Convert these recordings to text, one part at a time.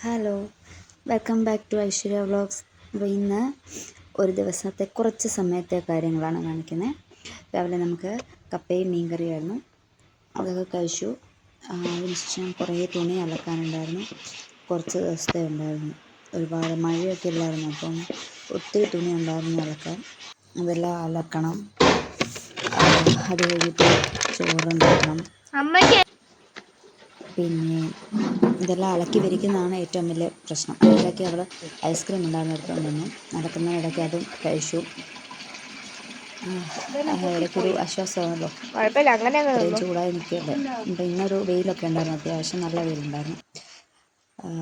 Hello welcome back to Aishwarya vlogs അപ്പോൾ ഇന്ന് ഒരു ദിവസത്തെ കുറച്ച് സമയത്തെ കാര്യങ്ങളാണ് കാണിക്കുന്നത് രാവിലെ നമുക്ക് കപ്പയും മീൻകറിയായിരുന്നു അതൊക്കെ കഴിച്ചു. അതിനുശേഷം കുറേ തുണി അലക്കാനുണ്ടായിരുന്നു. കുറച്ച് ദിവസത്തെ ഉണ്ടായിരുന്നു. ഒരുപാട് മഴയൊക്കെ ഇല്ലായിരുന്നു. അപ്പം ഒത്തിരി തുണി ഉണ്ടായിരുന്നു അലക്കാൻ. അതെല്ലാം അലക്കണം. അത് കഴിഞ്ഞിട്ട് ചോറുണ്ടാക്കണം. പിന്നെ ഇതെല്ലാം ഇളക്കി വിരിക്കുന്നതാണ് ഏറ്റവും വലിയ പ്രശ്നം. അതിനിടയ്ക്ക് അവൾ ഐസ്ക്രീം ഉണ്ടാകുന്നിടത്തോളം എടുത്തുകൊണ്ട് വന്നു നടക്കുന്നതിനിടയ്ക്ക് അതും കഴിച്ചു. ഇടയ്ക്കൊരു ആശ്വാസമാണല്ലോ. ചൂടായി നിൽക്കല്ലേ ഇപ്പം ഇന്നൊരു വെയിലൊക്കെ ഉണ്ടായിരുന്നു അത്യാവശ്യം നല്ല വെയിലുണ്ടായിരുന്നു.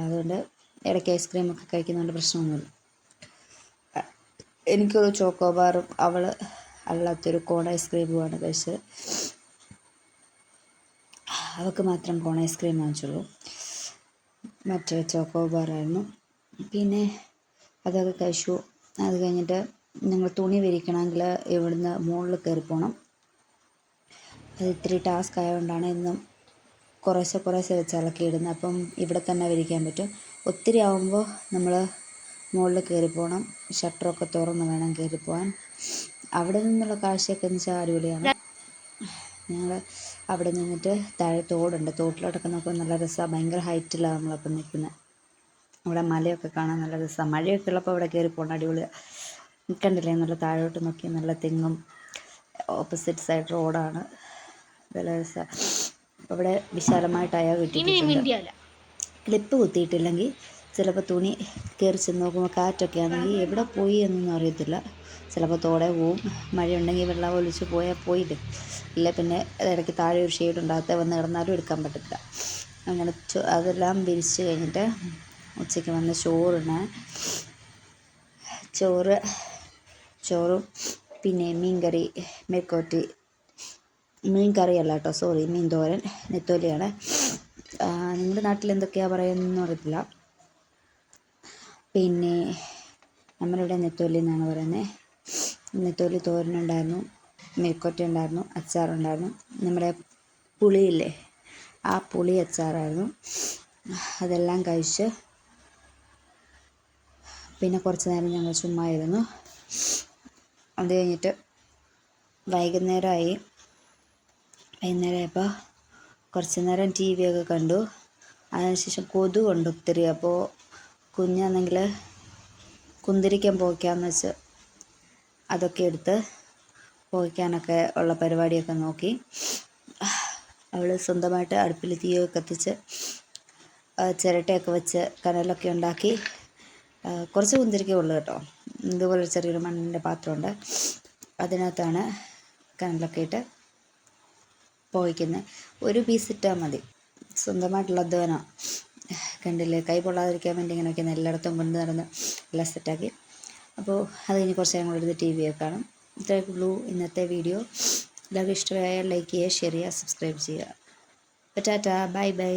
അതുകൊണ്ട് ഇടയ്ക്ക് ഐസ്ക്രീം ഒക്കെ കഴിക്കുന്നതുകൊണ്ട് പ്രശ്നമൊന്നുമില്ല. എനിക്കൊരു ചോക്കോബാറും അവൾ അല്ലാത്തൊരു കോൺ ഐസ്ക്രീമുമാണ് കഴിച്ചത്. അവൾക്ക് മാത്രം കോൺ ഐസ്ക്രീം വാങ്ങിച്ചുള്ളൂ. മറ്റേ ചോക്കോ ബാറായിരുന്നു പിന്നെ അതൊക്കെ കഴിച്ചു. അത് കഴിഞ്ഞിട്ട് നിങ്ങൾ തുണി വിരിക്കണമെങ്കിൽ ഇവിടുന്ന് മുകളിൽ കയറി പോകണം. അത് ഇത്തിരി ടാസ്ക് ആയതുകൊണ്ടാണ് ഇന്നും കുറേശ്ശെ കുറേശ്ശെ വെച്ച് ഇളക്കി ഇടുന്നത് അപ്പം ഇവിടെ തന്നെ വിരിക്കാൻ പറ്റും. ഒത്തിരി ആവുമ്പോൾ നമ്മൾ മുകളിൽ കയറി പോകണം. ഷട്ടറൊക്കെ തുറന്ന് വേണം കയറി പോകാൻ. അവിടെ നിന്നുള്ള കാഴ്ചയൊക്കെ എന്ന് വെച്ചാൽ അടിപൊളിയാണ്. ഞങ്ങൾ അവിടെ നിന്നിട്ട് താഴെ തോടുണ്ട്. തോട്ടിലോട്ടൊക്കെ നോക്കുമ്പോൾ നല്ല രസമാണ് ഭയങ്കര ഹൈറ്റിലാണ് നമ്മളപ്പം നിൽക്കുന്നത് അവിടെ മലയൊക്കെ കാണാൻ നല്ല രസമാണ് മഴയൊക്കെ ഉള്ളപ്പോൾ അവിടെ കയറി പോകണം അടിപൊളിയാണ് കണ്ടില്ലേ നല്ല താഴോട്ട് നോക്കി നല്ല തെങ്ങും ഓപ്പോസിറ്റ് സൈഡ് റോഡാണ് നല്ല രസമാണ് അവിടെ വിശാലമായിട്ട് അയ ഇനി കിട്ടിയിട്ടുണ്ട് മിണ്ടിയല്ല ക്ലിപ്പ് കുത്തിയിട്ടില്ലെങ്കിൽ ചിലപ്പോൾ തുണി കയറി ചെന്ന് നോക്കുമ്പോൾ കാറ്റൊക്കെ ആണെങ്കിൽ എവിടെ പോയി എന്നൊന്നും അറിയത്തില്ല. ചിലപ്പോൾ തോടെ പോവും. മഴയുണ്ടെങ്കിൽ വെള്ളം ഒലിച്ച് പോയാൽ പോയില്ലേ? ഇല്ല പിന്നെ ഇടയ്ക്ക് താഴെ ഒരു ഷെയ്ഡ് ഉണ്ടാകത്തെ വന്ന് കിടന്നാലും എടുക്കാൻ പറ്റത്തില്ല. അങ്ങനെ അതെല്ലാം വിരിച്ച് കഴിഞ്ഞിട്ട് ഉച്ചയ്ക്ക് വന്ന് ചോറിന് ചോറ് ചോറും പിന്നെ മീൻകറി മെഴുക്കോട്ടി മീൻ കറിയല്ല കേട്ടോ സോറി മീൻ തോരൻ നെത്തോലിയാണ് നിങ്ങളുടെ നാട്ടിൽ എന്തൊക്കെയാണ് പറയുന്നതെന്ന് അറിയത്തില്ല. പിന്നെ നമ്മളിവിടെ നെത്തോലി എന്നാണ് പറയുന്നത് നെത്തോലി തോരനുണ്ടായിരുന്നു മെഴുക്കോട്ടി ഉണ്ടായിരുന്നു അച്ചാറുണ്ടായിരുന്നു. നമ്മുടെ പുളിയില്ലേ ആ പുളി അച്ചാറായിരുന്നു. അതെല്ലാം കഴിച്ച് പിന്നെ കുറച്ച് നേരം ഞങ്ങൾ ചുമ്മാ ഇരുന്നു. അത് കഴിഞ്ഞിട്ട് വൈകുന്നേരമായി. വൈകുന്നേരമായപ്പോൾ കുറച്ച് നേരം ടി വി ഒക്കെ കണ്ടു. അതിനുശേഷം കൊതുകുണ്ട് ഒത്തിരി. അപ്പോൾ കുഞ്ഞാണെങ്കിൽ കുന്തിരിക്കം പോയിക്കാന്ന് വെച്ച് അതൊക്കെ എടുത്ത് പോയിക്കാനൊക്കെ ഉള്ള പരിപാടിയൊക്കെ നോക്കി. അവൾ സ്വന്തമായിട്ട് അടുപ്പിൽ തീയൊക്കെ കത്തിച്ച് ചിരട്ടയൊക്കെ വെച്ച് കനലൊക്കെ ഉണ്ടാക്കി. കുറച്ച് കുന്തിരിക്കേ ഉള്ളു കേട്ടോ. ഇതുപോലെ ചെറിയൊരു മണ്ണിന്റെ പാത്രമുണ്ട്. അതിനകത്താണ് കനലൊക്കെ ഇട്ട് പോയിക്കുന്നത് ഒരു പീസ് ഇട്ടാൽ മതി. സ്വന്തമായിട്ടുള്ള അധ്വാനം. കണ്ടില്ലേ? കൈ പൊള്ളാതിരിക്കാൻ വേണ്ടി ഇങ്ങനെയൊക്കെ എല്ലായിടത്തും കൊണ്ട് നടന്ന് എല്ലാം സെറ്റാക്കി അപ്പോൾ അത് കഴിഞ്ഞ് കുറച്ച് നേരം കൂടെ എടുത്ത് ടി ഒക്കെ കാണും ഇത്രയൊക്കെ ഉള്ളൂ ഇന്നത്തെ വീഡിയോ. എല്ലാവർക്കും ഇഷ്ടമായാൽ ലൈക്ക് ചെയ്യുക ഷെയർ ചെയ്യുക സബ്സ്ക്രൈബ് ചെയ്യുക. Tata bye bye